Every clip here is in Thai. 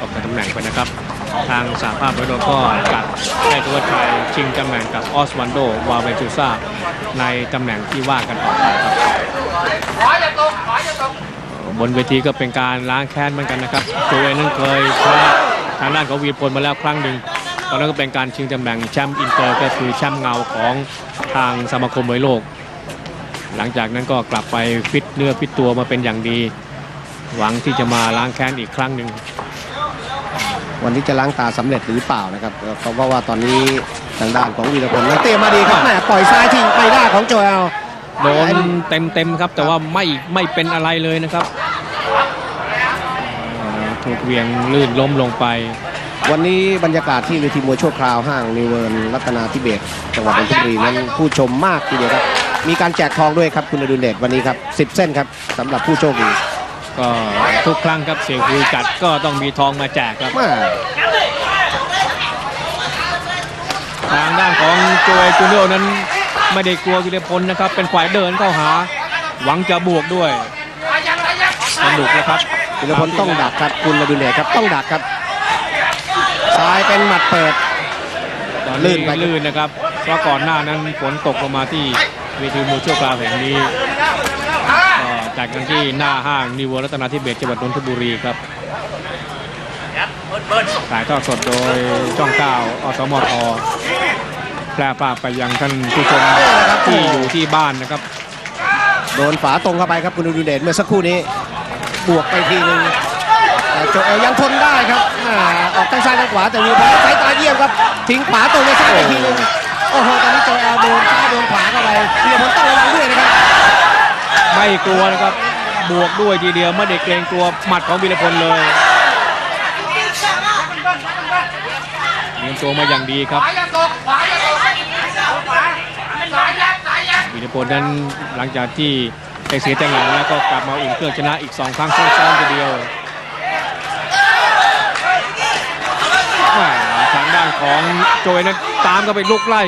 ออกจากตำแหน่งไปนะครับ ทางสาภาพร้อยโดก็จัดให้ตัวชัยชิงตำแหน่งกับออสวันโด วาเวนตูซาในตำแหน่งที่ว่างกันต่อไปครับบนเวทีก็เป็นการล้างแค้นเหมือนกันนะครับ ตัวเองนั้นเคยชนะทางด้านของวีรพลมาแล้วครั้งหนึ่งตอนนั้นก็เป็นการชิงตำแหน่งแชมป์อินเตอร์ก็คือแชมป์เงาของทางสมาคมมวยโลก หลังจากนั้นก็กลับไปฟิตเนื้อฟิตตัวมาเป็นอย่างดี หวังที่จะมาล้างแค้นอีกครั้งหนึ่ง วันนี้จะล้างตาสำเร็จหรือเปล่านะครับเพราะว่าตอนนี้ทางด้านของวีรพลนั้นเตรียมมาดีครับแหมปล่อยซ้ายทิ้งไปได้ของโจเอลโดนเต็มเต็มๆครับ แต่ว่าไม่ไม่เป็นอะไรเลยนะครับเอ่อถูกเหวียงลื่นล้มลงไป วันนี้บรรยากาศที่เวทีมวยชั่วคราวห้างนิเวิร์นรัตนาธิเบศรจังหวัดนนทบุรีนั้นผู้ชมมากทีเดียวครับมีการแจกทองด้วยครับคุณอดุลเดชวันนี้ครับ10 เส้นครับสำหรับผู้โชคดี ก็ทุกครั้งครับเสียงคุยจัดก็ต้องมีทองมาแจกครับมาทางด้านของโจเอจูเนียร์นั้นไม่ได้กลัววิรพลนะครับ เป็นฝ่ายเดินเข้าหา หวังจะบวกด้วยสนุกนะครับวีรพลต้องดักครับคุณอดุลเดชครับต้องดักครับซ้ายเป็นหมัดเปิดตอนลื่นี้นไปลื่นนะครับเพราะก่อนหน้านั้นฝนตกลงมาที่เวทีมวยชั่วคราวแห่งนี้ก็ จัดกันที่หน้าห้างนิวรัตนาธิเบศรจังหวัดนนทบุรีครับถ่ายทอดสดโดยช่องเก้าอสมทแพร่ภาพไปยังท่านผู้ชมที่อยู่ที่บ้านนะครับ โดนฝาตรงเข้าไปครับคุณอดุลเดชเมื่อสักครู่นี้ บวกไปทีนึงแต่โจเอลยังทนได้ครับอ่าออกทั้งซ้ายทั้งขวาแต่วีรพลสายตาเยี่ยมครับ ทิ้งขวาตรงไปซ้ายไปทีนึงโอ้โหตอนนี้โจเอลโดนซ้ายโดนขวาเข้าไปวีรพลต้องระวังด้วยนะครับ ไม่กลัวนะครับ บวกด้วยทีเดียวไม่ได้เกรงกลัวหมัดของวีรพลเลยเตรียมตัวมาอย่างดีครับวีรพลนั้นหลังจากที่ไปเสียจังหวะแล้วก็กลับมาอุ่นเครื่องชนะอีก2ครั้งซ้อนๆทีเดียวทางด้านของโจยนั้นตามก็ไปลุกไล่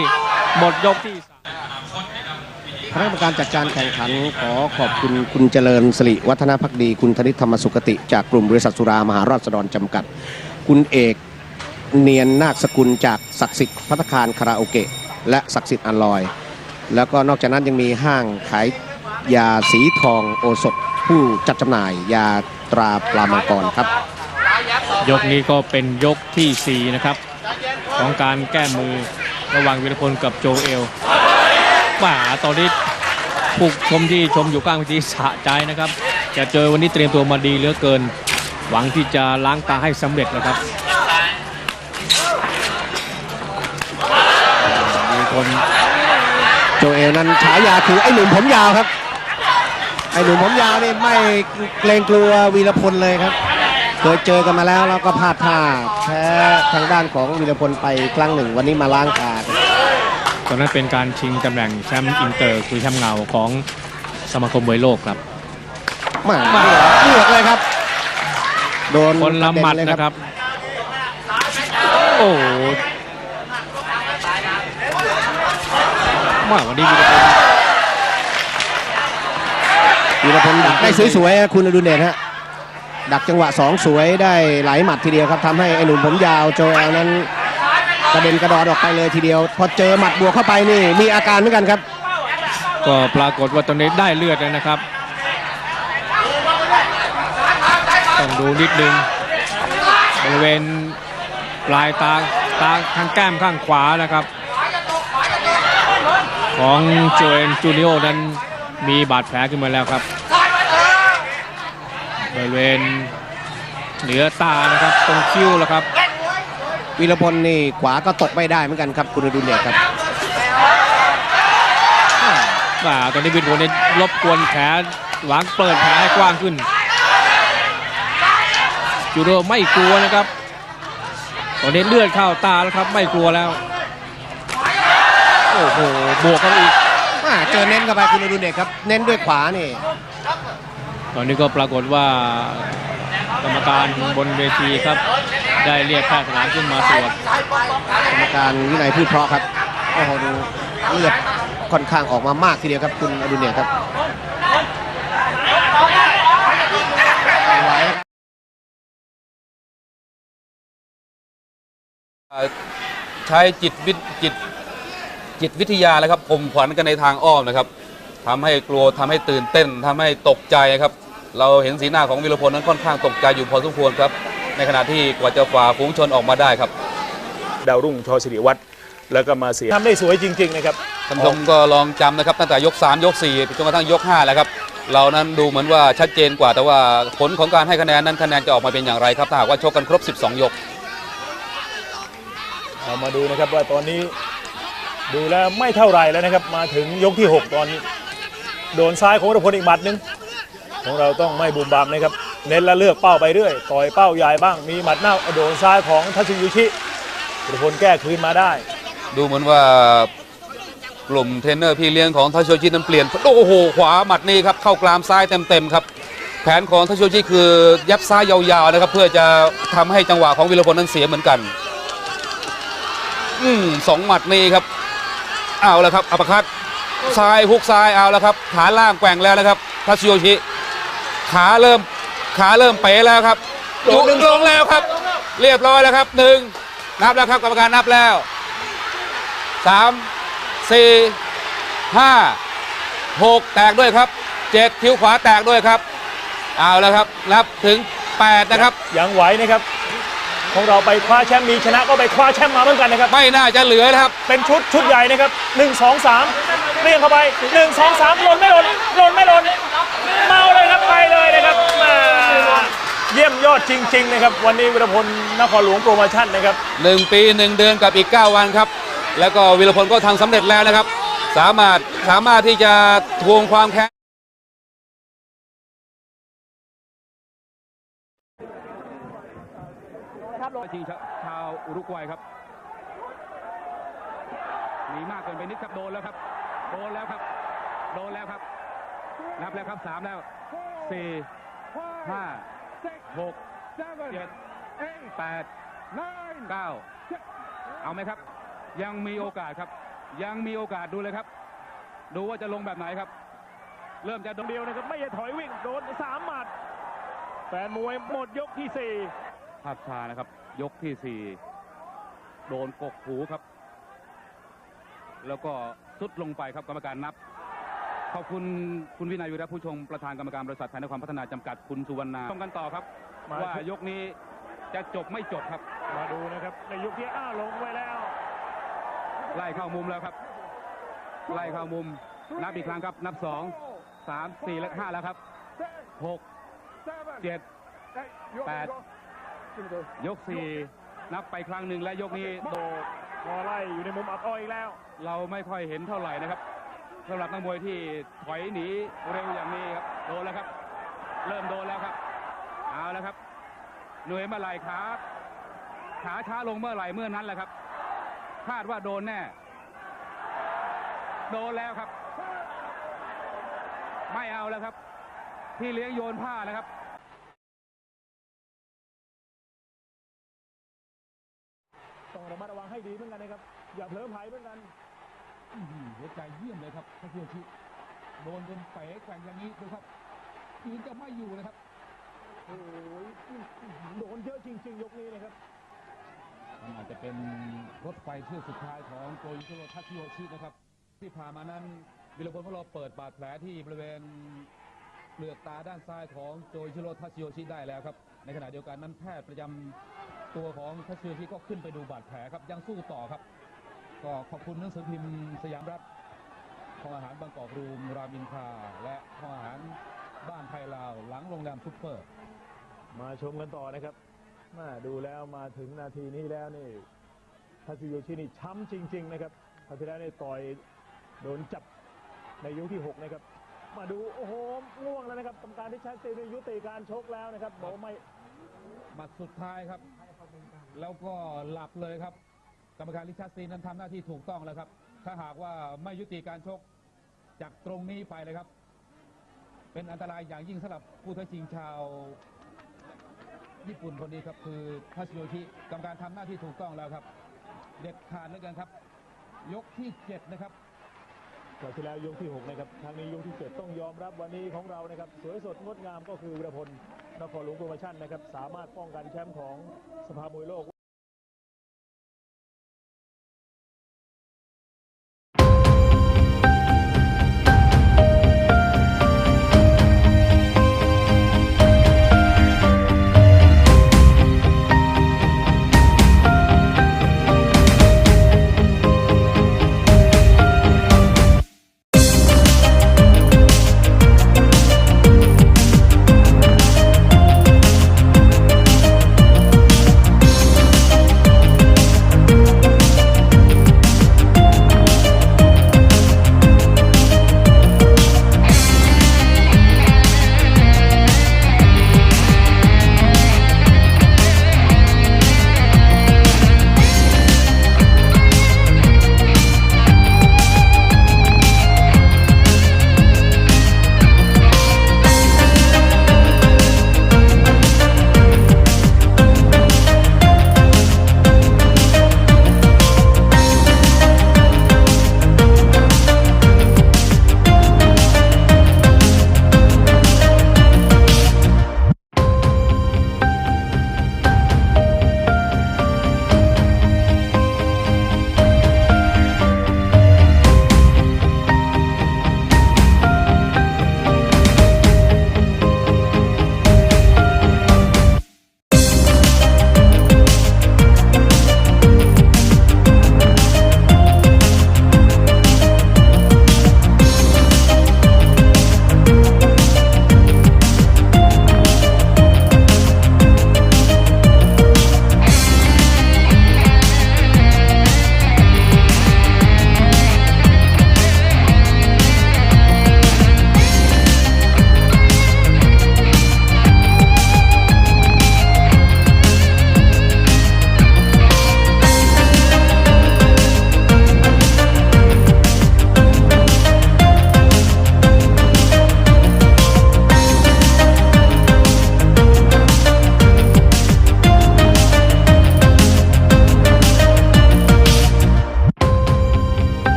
หมดยกที่ คณะกรรมการจัดการแข่งขันขอขอบคุณคุณเจริญสิริวัฒนพักดี คุณธนิตธรรมสุขติ จากกลุ่มบริษัทสุรามหาราษฎรจำกัด คุณเอกเนียนนาคสกุลจากศักดิ์สิทธิ์พัฒคารคาราโอเกะ และศักดิ์สิทธิ์อัลลอย แล้วก็นอกจากนั้นยังมีห้างขายยาสีทองโอสถผู้จัดจำหน่ายยาตราปลามังกรครับ ยกนี้ก็เป็นยกทีสี่4 นะครับ ของการแก้มือระหว่างวีรพลกับโจเอล ป่าตอนนี้ผู้ชมที่ชมอยู่ข้างเวทีสะใจนะครับ จะเจอวันนี้เตรียมตัวมาดีเหลือเกิน หวังที่จะล้างตาให้สำเร็จนะครับวีรพลโจเอลนั้นฉายาคือไอ้หนุ่มผมยาวครับ ไอ้หนุ่มผมยาวนี่ไม่เกรงกลัววีรพลเลยครับเคยเจอกันมาแล้วแล้วก็พลาดท่าแพ้ทางด้านของวีรพลไปครั้งหนึ่งวันนี้มาล้างตาครับ อนนั้นเป็นการชิงตำแหน่งแชมป์อินเตอร์คือแชมป์เงาของสมาคมมวยโลกครับมาเลือกเลยครับ โดนคนละหมัดนะครับ โอ้โหมาวันนี้วีรพลวีรพลดักได้สวยๆคุณอดุลเดชฮะดักจังหวะสองสวยได้หลายหมัดทีเดียวครับทำให้ไอ้หนุ่มผมยาวโจเอลนั้น กระเด็นกระดอนออกไปเลยทีเดียว พอเจอหมัดบวกเข้าไปนี่มีอาการเหมือนกันครับ ก็ปรากฏว่าตอนนี้ได้เลือดแล้วนะครับ ต้องดูนิดนึงบริเวณปลายตาตาข้างแก้มข้างขวานะครับ ของโจเอนจูเนิโอนั้นมีบาดแผลขึ้นมาแล้วครับบริเวณเหนือตานะครับ ตรงคิ้วแล้วครับ วีรพลนี่ขวาก็ตกไม่ได้เหมือนกันครับคุณอดุลเดชครับว่าตอนนี้วินโวเนี่ยรบกวนแผลหวังเปิดแผลให้กว้างขึ้น จูโดไม่กลัวนะครับ ตอนนี้เลือดเข้าตาแล้วครับ ไม่กลัวแล้ว โอ้โห บวกกันอีกอ่าเจอเน้นเข้าไปคุณอดุลเดชครับ เน้นด้วยขวานี่ ตอนนี้ก็ปรากฏว่า กรรมการบนเวทีครับ ได้เรียกแพทย์สนามขึ้นมาตรวจกรรมการวินัยพูดเพราะครับโอ้โหดูเลือดค่อนข้างออกมามากทีเดียวครับคุณอดุลเดชครับใช้จิตวิทจิตจิตวิทยาแล้วครับข่มขวัญกันในทางอ้อมนะครับทำให้กลัวทำให้ตื่นเต้นทำให้ตกใจครับ เราเห็นสีหน้าของวิรพลนั้นค่อนข้างตกใจอยู่พอสมควรครับ ในขณะที่กว่าจะฝ่าฝูงชนออกมาได้ครับ ดาวรุ่งชอสิริวัตรแล้วก็มาเสียทำได้สวยจริง ๆ นะครับท่านผู้ชมก็ลองจำนะครับตั้งแต่ยก 3 ยก4จนกระทั่งยก5แล้วครับเรานั้นดูเหมือนว่าชัดเจนกว่าแต่ว่าผลของการให้คะแนนนั้นคะแนนจะออกมาเป็นอย่างไรครับถ้าหากว่าชกกันครบ 12 ยก เรามาดูนะครับว่าตอนนี้ดูแล้วไม่เท่าไหรแล้วนะครับ มาถึงยกที่ 6 ตอนนี้ โดนซ้ายของวรพลอีกหมัดหนึง ของเราต้องไม่บุมบามนะครับ เน้นและเลือกเป้าไปเรื่อยต่อยเป้าใหญ่บ้าง มีหมัดหน้าโดนซ้ายของทัศยุชิวรพลแก้คืนมาได้ ดูเหมือนว่ากลุ่มเทรนเนอร์พี่เลี้ยงของทัชโชชินั้นเปลี่ยนโอ้โหขวาหมัดนี้ครับเข้ากลามซ้ายเต็มๆครับแผนของทัชโชชิคือยับซ้ายยาวๆนะครับ เพื่อจะทำให้จังหวะของวิรพลนั้นเสียเหมือนกันอืมสองหมัดนี้ครับเอาแล้วครับอัปคัตซ้ายฮุกซ้ายเอาแล้วครับขานล่างแกว่งแล้วนะครับทัชโยชิ ขาเริ่มขาเริ่มเป๋แล้วครับลงลงแล้วครับ เรียบร้อยแล้วครับหนึ่งนับแล้วครับกรรมการนับแล้วสามสี่ห้าหกแตกด้วยครับเจ็ดคิ้วขวาแตกด้วยครับ เอาแล้วครับนับถึงแปดนะครับ ยังไหวนะครับ ของเราไปคว้าแชมป์มีชนะก็ไปคว้าแชมป์มาเหมือนกันนะครับ ไม่น่าจะเหลือนะครับ เป็นชุดชุดใหญ่นะครับ 1 2 3เรียงเข้าไป 1 2 3หล่นไม่หล่นหล่นไม่หล่นเมาเลยครับไปเลยนะครับแหม่เยี่ยมยอดจริง ๆ นะครับ วันนี้วิรพลนครหลวงโปรโมชั่นนะครับหนึ่งปีหนึ่งเดือนกับอีก 9 วันครับ แล้วก็วิรพลก็ทำสำเร็จแล้วนะครับ สามารถสามารถที่จะทวงความแค้น ชิงชาวอุรุกวัยครับหนีมากเกินไปนิดครับโดนแล้วครับ โดนแล้วครับ โดนแล้วครับ นับแล้วครับสามแล้วสี่ห้าหกเจ็ดแปดเก้าเอาไหมครับ ยังมีโอกาสครับ ยังมีโอกาสดูเลยครับ ดูว่าจะลงแบบไหนครับ เริ่มจะโดนเดียวนะครับไม่ใช่ถอยวิ่งโดนสามหมัดแฟนมวยหมดยกที่สี่ภาพชานะครับ ยกที่สี่โดนกกหูครับ แล้วก็สุดลงไปครับกรรมการนับ ขอบคุณคุณวินัยวิระผู้ชงประธานกรรมการบริษัทไทยนครพัฒนาจำกัดคุณสุวรรณาชมกันต่อครับ มา ว่ายกนี้จะจบไม่จบครับ มาดูนะครับในยกที่อ้าลงไว้แล้ว ไล่เข้ามุมแล้วครับ ไล่เข้ามุม นับอีกครั้งครับ นับสองสามสี่และห้าแล้วครับหกเจ็ดแปด ยกสี่นับไปครั้งหนึ่งและยกนี้โดพอไล่อยู่ในมุมอับอ้อยอีกแล้ว เราไม่ค่อยเห็นเท่าไหร่นะครับสำหรับนักมวยที่ถอยหนีเร็วอย่างนี้ครับโดนแล้วครับ เริ่มโดนแล้วครับเอาแล้วครับหน่วยเมื่อไหร่ขาขาช้าลงเมื่อไหร่เมื่อนั้นแหละครับ คาดว่าโดนแน่ โดนแล้วครับ ไม่เอาแล้วครับ ที่เลี้ยงโยนผ้านะครับ ต้องระมัดระวังให้ดีเหมือนกันนะครับ อย่าเผลอไผลเหมือนกันอื้อหือหัวใจเยี่ยมเลยครับทักเกียชิโดนจนเป๋แกว่งอย่างนี้ดูครับยืนจะไม่อยู่เลยครับโอ้ยโดนเยอะจริง ๆ ยกนี้นะครับมันอาจจะเป็นรถไฟเที่ยวสุดท้ายของโกยิโตโรทัตชิโยชินะครับ ที่ผ่านมานั้นวิรพลของเราเปิดบาดแผลที่บริเวณเปลือกตาด้านซ้ายของโจยิโรทัตชิโยชิได้แล้วครับ ในขณะเดียวกันนั้นแพทย์ประจำ ตัวของทัตชิโยชิก็ขึ้นไปดูบาดแผลครับยังสู้ต่อครับ ก็ขอบคุณหนังสือพิมพ์สยามรัฐห้องอาหารบางกอกรูมรามอินทราและห้องอาหารบ้านไทยลาวหลังโรงแรมซุปเปอร์ มาชมกันต่อนะครับมาดูแล้วมาถึงนาทีนี้แล้วนี่ทาซิโยชินี่ช้ำจริง ๆ นะครับคราวที่แล้วนี่ต่อยโดนจับในยกที่ 6 นะครับ มาดูโอ้โหง่วงแล้วนะครับกรรมการที่ชัดเจนนี่ยุติการชกแล้วนะครับบอกไม่หมัดสุดท้ายครับ แล้วก็หลับเลยครับ กรรมการลิชาร์ดซีนั้นทำหน้าที่ถูกต้องแล้วครับ ถ้าหากว่าไม่ยุติการชกจากตรงนี้ไปเลยครับ เป็นอันตรายอย่างยิ่งสำหรับผู้ท้าชิงชาวญี่ปุ่นคนนี้ครับคือทัชโยชิกรรมการทำหน้าที่ถูกต้องแล้วครับ เด็ดขาดเหลือเกินครับ ยกที่เจ็ดนะครับ คราวที่แล้วยกที่6นะครับครั้งนี้ยกที่ 7 ต้องยอมรับวันนี้ของเรานะครับ สวยสดงดงามก็คือวิรพลนครหลวงโปรโมชั่นนะครับ สามารถป้องกันแชมป์ของสภามวยโลก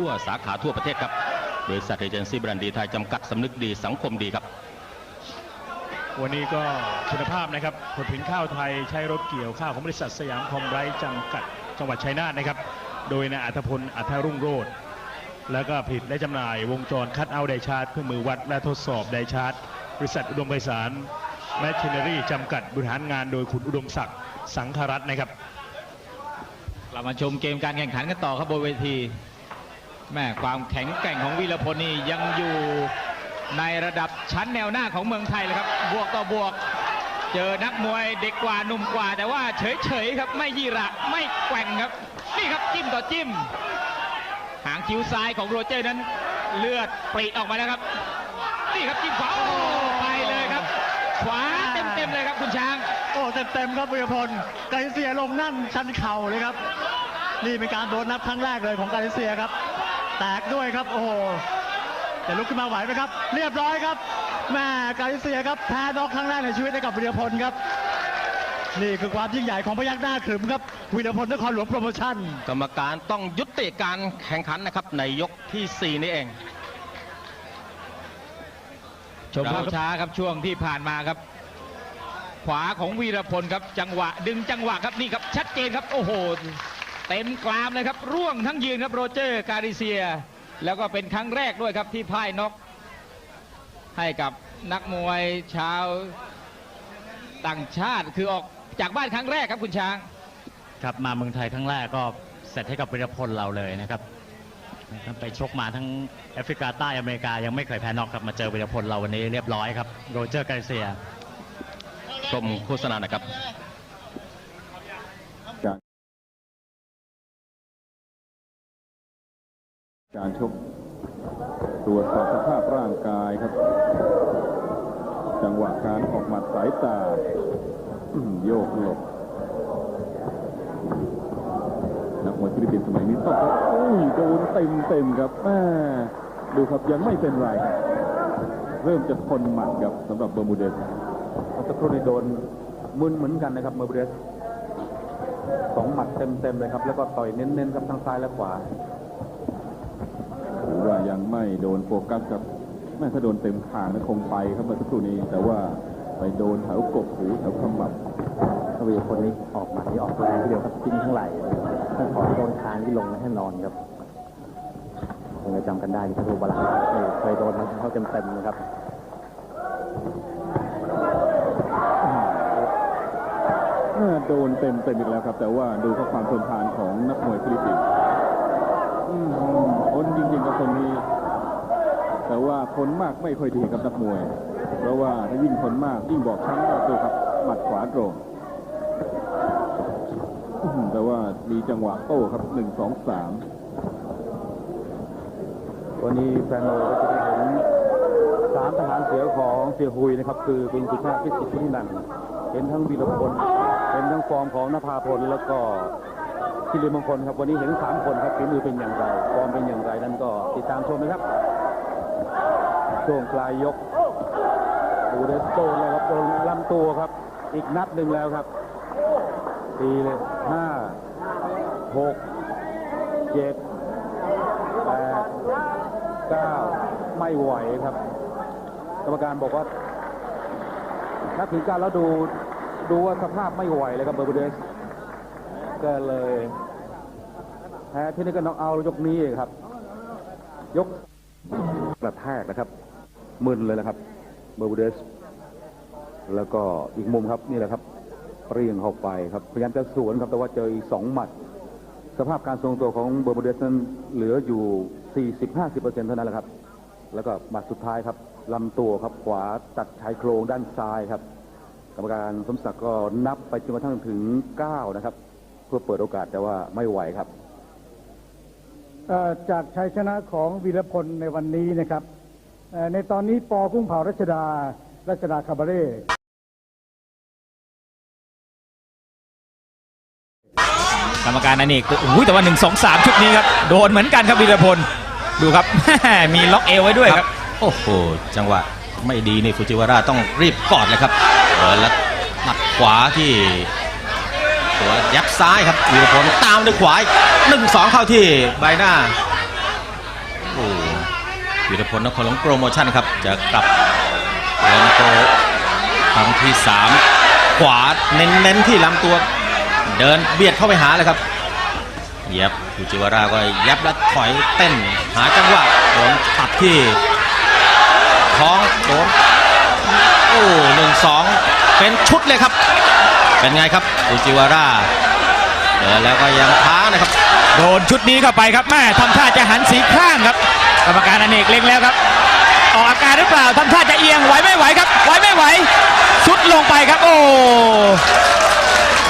ทั่วสาขาทั่วประเทศครับบริษัทเอเจนซี่บรันดีไทยจำกัดสำนึกดีสังคมดีครับ วันนี้ก็คุณภาพนะครับผลผลิตข้าวไทยใช้รถเกี่ยวข้าวของบริษัทสยามคอมไรจำกัดจังหวัดชัยนาทนะครับ โดยนายอัธพลอัธรุ่งโรจน์แล้วก็ผลิตและจำหน่ายวงจรคัดเอาท์ไดชาร์จเครื่องมือวัดและทดสอบไดชาร์จบริษัทอุดมไพศาลแมชชีน n รี่จำกัดบริหารงานโดยคุณอุดมศักดิ์สังครัตน์นะครับเรามาชมเกมการแข่งขันกันต่อครับบนเวที แม่ความแข็งแกร่งของวีรพลนี่ยังอยู่ในระดับชั้นแนวหน้าของเมืองไทยเลยครับ บวกต่อบวก เจอนักมวยเด็กกว่าหนุ่มกว่า แต่ว่าเฉยๆครับไม่ยีระไม่แกว่งครับ นี่ครับจิ้มต่อจิ้ม หางคิ้วซ้ายของโรเจอร์นั้น เลือดปรีออกมาแล้วครับ นี่ครับจิ้มขวาไปเลยครับ ขวาเต็มๆเลยครับคุณช้าง โอ้เต็มๆครับวีรพลกาลิเซียลงนั่นชันเข่าเลยครับ นี่เป็นการโดนนับครั้งแรกเลยของกาลิเซียครับ แตกด้วยครับ โอ้โหจะลุกขึ้นมาไหวไหมครับ เรียบร้อยครับแม่กาลิเซียครับแพ้น็อกครั้งแรกในชีวิตให้กับวีรพลครับ นี่คือความยิ่งใหญ่ของพยักหน้าขรึมครับวีรพลนครหลวงโปรโมชั่น กรรมการต้องยุติการแข่งขันนะครับในยกทีสี่4 นี่เองชมภาพช้าครับช่วงที่ผ่านมาครับ ขวาของวีรพลครับจังหวะดึงจังหวะครับนี่ครับชัดเจนครับโอ้โห เต็มกรามเลยครับ ร่วงทั้งยืนครับโรเจอร์การิเซีย แล้วก็เป็นครั้งแรกด้วยครับที่พ่ายน็อกให้กับนักมวยชาวต่างชาติคือออกจากบ้านครั้งแรกครับคุณช้าง ครับมาเมืองไทยครั้งแรกก็เสร็จให้กับวีรพลเราเลยนะครับนะครับไปชกมาทั้งแอฟริกาใต้อเมริกายังไม่เคยแพ้น็อกครับมาเจอวีรพลเราวันนี้เรียบร้อยครับโรเจอร์กาลิเซียชมโฆษณานะครับ การชกตรวจสอบสภาพร่างกายครับ จังหวะการออกหมัดสายตาโยกหลบนักมวยฟิลิปปินส์สมัยนี้ต้องอุ้ยโดนเต็มเต็มครับแม่ดูครับยังไม่เป็นไรครับ เริ่มจะทนหมัดครับสำหรับเบอร์มูเดสสักครู่นี้โดนมึนเหมือนกันนะครับเมอร์เบรสสองหมัดเต็มๆเลยครับ แล้วก็ต่อยเน้นๆครับทั้งซ้ายและขวา ไม่โดนโฟกัสครับแม่ถ้าโดนเต็มคางนะคงไปครับเมื่อสักครู่นี้ แต่ว่าไปโดนแถวกกหูแถวขมับทวีคนนี้ออกหมัดที่ออกแรงทีเดียวครับจิ้มทั้งไหล่ทั้งขอโดนคางที่ลงแน่นอนครับคงจะจำกันได้ที่ทูบาลานี่เคยโดนมันเข้าเต็มๆนะครับโดนเต็มเต็มอีกแล้วครับ แต่ว่าดูข้อความทนทานของนักมวยฟิลิปปินส์ จริงๆกับคนนี้ แต่ว่าทนมากไม่ค่อยดีกับนักมวย เพราะว่าถ้ายิ่งทนมากยิ่งบอกช้ำก็ตัวครับหมัดขวาตรงแต่ว่ามีจังหวะโต้ครับหนึ่งสองสามวันนี้แฟนเราก็จะได้เห็นสามทหารเสือของเสียหุยนะครับ คือคุณสุชาติพิสิทธิ์ที่นันท์เห็นทั้งวีรพลเห็นทั้งฟอร์มของนภาพลแล้วก็ คิริมงคลครับวันนี้เห็นสามคนครับฝีมือเป็นอย่างไรฟอร์มเป็นอย่างไรนั้นก็ติดตามชมนะครับช่วงปลายยกดูเดสโตนเลยครับโดนลำตัวครับ อีกนัดหนึ่งแล้วครับตีเลยห้าหกเจ็ดแปดเก้าไม่ไหวครับ กรรมการบอกว่านับถึงก้าแล้วดูดูว่าสภาพไม่ไหวเลยครับเบอร์บูเดส ก็เลยแพ้ที่นี่ก็น็อกเอายกนี้เองครับ ยกกระแทกนะครับมึนเลยนะครับเบอร์บูเดส แล้วก็อีกมุมครับนี่แหละครับเรียงเข้าไปครับพยายามจะสวนครับแต่ว่าเจออีกสองหมัด สภาพการทรงตัวของเบอร์บูเดสนั้นเหลืออยู่ 40-50%เท่านั้นแหละครับ แล้วก็หมัดสุดท้ายครับลำตัวครับขวาตัดชายโครงด้านซ้ายครับ กรรมการสมศักดิ์ก็นับไปจนกระทั่งถึง 9 นะครับ พื่อเปิดโอกาสแต่ว่าไม่ไหวครับเอ่อจากชัยชนะของวีรพลในวันนี้นะครับเอ่อในตอนนี้ปอกุ้งเผารัชดา รัชดาคาบาเร่กรรมการนันเอกโอ้ยแต่ว่า 1 2 3 ชุดนี้ครับ โดนเหมือนกันครับวีรพล ดูครับ มีล็อกเอวไว้ด้วยครับ โอ้โห จังหวะไม่ดีนี่ฟูจิวาระต้องรีบกอดเลยครับเออแล้วหมัดขวาที่ัวยับซ้ายครับวีรพลตามด้วยขวาหนึ่งสองเข้าที่ใบหน้าโอ้วีรพลนครหลวงโปรโมชั่นครับจะกลับเดินโตครั้งที่3ขวาเน้นๆที่ลำตัว เดินเบียดเข้าไปหาเลยครับเย็บฟูจิวาระก็ยับแล้วถอยเต้นหาจังหวะโดนตัดที่ท้องโดนโอ้หนึ่งสองเป็นชุดเลยครับ เป็นไงครับฟูจิวาระเดินแล้วก็ยังท้านะครับ โดนชุดนี้เข้าไปครับแม่ทำท่าจะหันสีข้างครับ กรรมการอเนกเล็งแล้วครับ ออกอาการหรือเปล่าทำท่าจะเอียงไหวไม่ไหวครับไหวไม่ไหวชุดลงไปครับ โอ้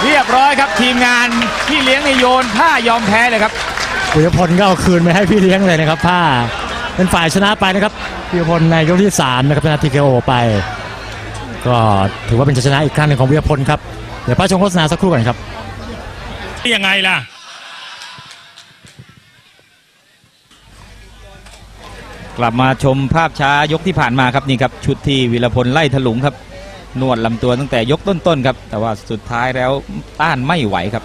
เรียบร้อยครับทีมงานที่เลี้ยงในโยนผ้ายอมแพ้เลยครับปิยพลก็เอาคืนไปให้พี่เลี้ยงเลยนะครับผ้าเป็นฝ่ายชนะไปนะครับปิยพลในยกที่3นะครับชนะทีเคโอไป ก็ถือว่าเป็นชัยชนะอีกครั้งหนึ่งของปิยพลครับเดี๋ยวป้าชมโฆษณาสักครู่ก่อนครับยังไงล่ะ กลับมาชมภาพช้ายกที่ผ่านมาครับนี่ครับชุดที่วิรพลไล่ถลุงครับนวดลำตัวตั้งแต่ยกต้นๆครับ แต่ว่าสุดท้ายแล้วต้านไม่ไหวครับ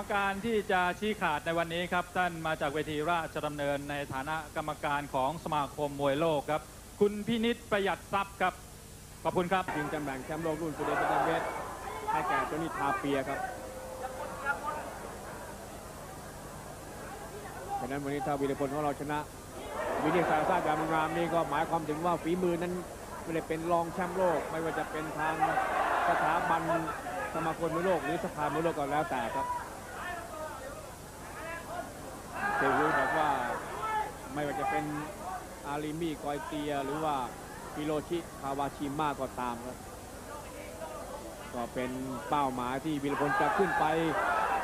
มการที่จะชี้ขาดในวันนี้ครับท่านมาจากเวทีราชดำเนินในฐานะกรรมการของสมาคมมวยโลกครับ คุณพินิษประหยัดทรัพย์ครับ ขอบคุณครับชิงตำแหน่งแชมป์โลกรุ่นซูเดนเวทให้แก่โจนี่ทาเปียครับฉะนั้นวันนี้ถ้าวีรพลของเราชนะวินิจสารศาสตร์ยามรามนี่ก็หมายความถึงว่าฝีมือนั้นไม่ได้เป็นรองแชมป์โลก ไม่ว่าจะเป็นทางสถาบันสมาคมมวยโลกหรือสภามวยโลกก็แล้วแต่ครับ เซวูบอกว่าไม่ว่าจะเป็นอาริมีกอยเตีย หรือว่าฮิโรชิคาวาชิมะก็ตามครับ ก็เป็นเป้าหมายที่วิรพลจะขึ้นไป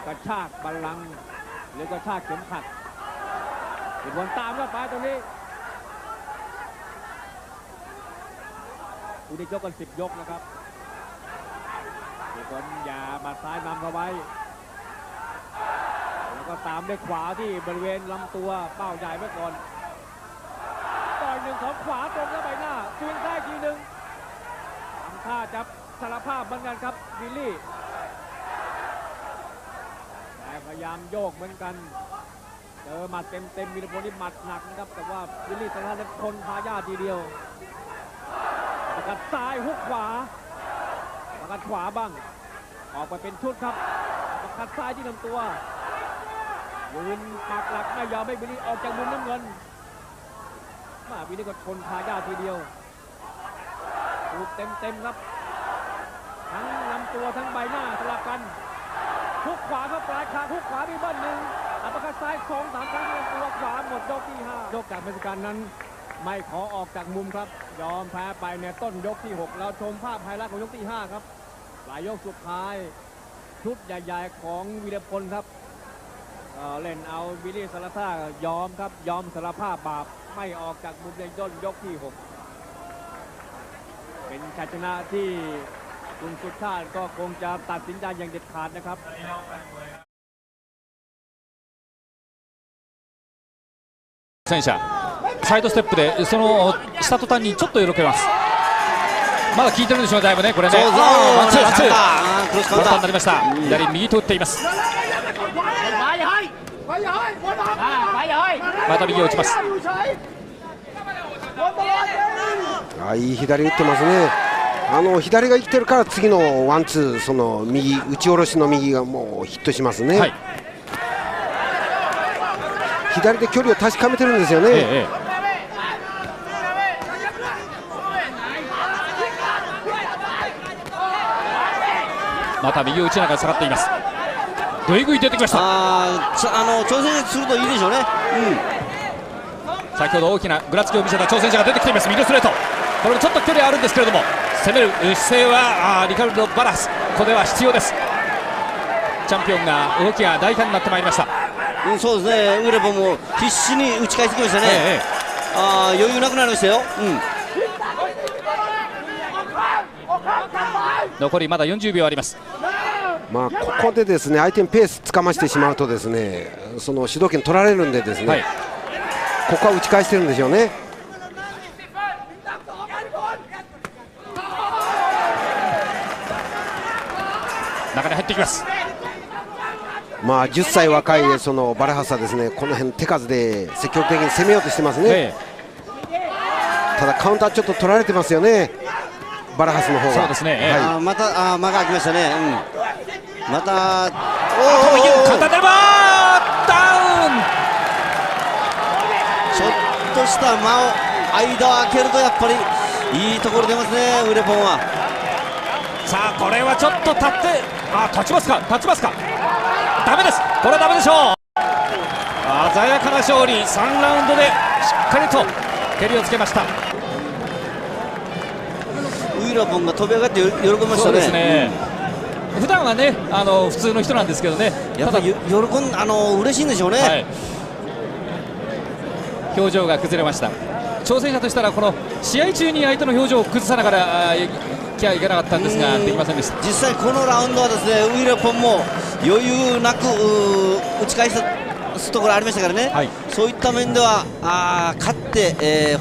กระชากบัลลังก์หรือกระชากเข็มขัดวิรพลตามเข้าไปตรงนี้คู่นี้ยกกันสิบยกนะครับวิรพลอย่ามาซ้ายนำเข้าไว้ ก็ตามด้วยขวาที่บริเวณลำตัวเป้าใหญ่ไว้ก่อนต่อยหนึ่งของขวาตรงเข้าไปหน้าเพียงแค่ทีหนึ่งทำท่าจะสารภาพเหมือนกันครับวิลลี่แต่พยายามโยกเหมือนกันเจอหมัดเต็มเต็มๆมีรพลนี่หมัดหนักนะครับ แต่ว่าวิลลี่สารภาพนั้นคนพายาทีเดียวประกัดซ้ายฮุกขวาประกัดขวาบ้าง ออกไปเป็นชุดครับประกัดซ้ายที่ลำตัว ยืนปักหลักไม่ยอมให้วิลลี่ออกจากมุมน้ำเงิน มาวินิก็ชนพายาทีเดียวถูกเต็มเต็มๆครับ ทั้งลำตัวทั้งใบหน้าสลับกันทุกขวาเข้าปลายคาทุกขวามีเบิ้ลหนึ่งอัปเปอร์คัตซ้ายสองสามครั้งตัวขวาหมดยกที่ห้ายกจากเมสการนั้นไม่ขอออกจากมุมครับ ยอมแพ้ไปในต้นยกที่ 6 เราชมภาพไฮไลท์ของยกที่ 5 ครับปลายยกสุดท้าย ชุดใหญ่ ๆ ของวีรพลครับ เอ่อเล่นเอาวิลลี่สารท่ายอมครับ ยอมสารภาพบาป ไม่ออกจากมุมในย่นยกที่ 6 เป็นชัยชนะที่คุณสุชาติก็คงจะตัดสินใจอย่างเด็ดขาดนะครับ 戦車サイドステップでそのスタートターンにちょっとよろけますまだ効いてるんでしょうだいぶねこれねそうそうあーワンツーワンツーあークロスカウンターカウンターになりました左右と打っています また右を打ちますあいい左打ってますね。あの左が生きてるから次のワンツーその右打ち下ろしの右がもうヒットしますね、左で距離を確かめてるんですよね、ええまた右打ち中に下がっていますぐいぐい出てきました。ああの挑戦するといいでしょうね、先ほど大きなぐらつきを見せた挑戦者が出てきています。ミドルストレート。これちょっと距離あるんですけれども。攻める姿勢はあーリカルド・バラス。ここでは必要です。チャンピオンが動きが大胆になってまいりました。うんうん、そうですね。ウレボも必死に打ち返してきましたね、ええ。あー余裕なくなりましたよ、うん。残りまだ40秒ありますまあ、ここでですね相手にペースつかましてしまうとですねその主導権取られるんでですね、はい。ここは打ち返してるんでしょうね。中に入っていきます。まあ10歳若いそのバラハスはですねこの辺手数で積極的に攻めようとしてますね、え。ただカウンターちょっと取られてますよねバラハスの方が。そうですね。ええ。はあーまたあー間が空きましたね、うん、またトムギュン簡単でばダウン。ちょっとした間を間を空けるとやっぱりいいところ出ますねウレポンは。さあこれはちょっと立ってあ立ちますか？立ちますか？ダメです。これはダメでしょう。鮮やかな勝利。3ラウンドでしっかりと蹴りをつけましたラポンが飛び上がって喜びましたねそうですね普段はねあの普通の人なんですけどねやっぱり喜んあの嬉しいんでしょうね、はい、表情が崩れました挑戦者としたらこの試合中に相手の表情を崩さながらあーいきゃいけなかったんですができませんでした実際このラウンドはですねウイラポンも余裕なく打ち返すところありましたからね、そういった面ではあ勝って、えー